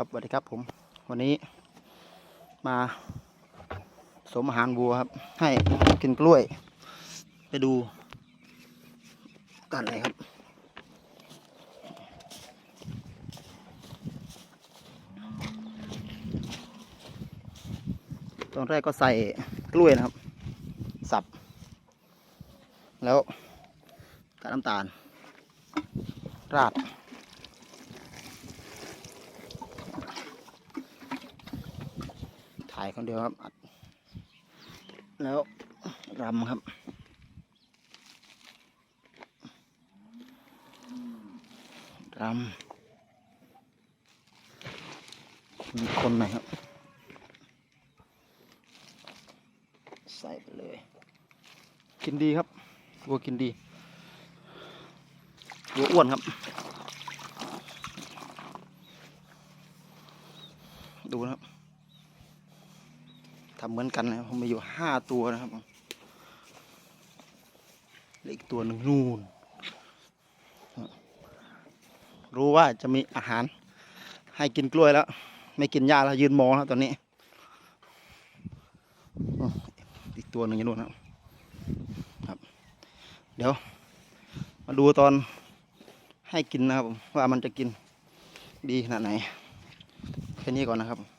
ครับสวัสดีครับผม วันนี้มาสมอาหารวัวครับ ให้กินกล้วย ไปดูกันเลยครับ ตอนแรกก็ใส่กล้วยนะครับ สับ แล้วกากน้ำตาล ราด ถ่ายคนเดียวครับอัดแล้วรำครับรำมีคนไหนครับ ใส่ไปเลย กินดีครับวัวกินดีวัวอ้วนครับ ดูนะครับ ทำเหมือนกันนะครับผมมีอยู่ห้าตัวนะครับเหลืออีกตัวหนึ่งนู่น รู้ว่าจะมีอาหารให้กินกล้วยแล้ว ไม่กินหญ้าแล้วยืนมองแล้วตอนนี้ อีกตัวหนึ่งอยู่นู่นครับครับเดี๋ยว มาดูตอนให้กินนะครับว่ามันจะกินดีขนาดไหน แค่นี้ก่อนนะครับ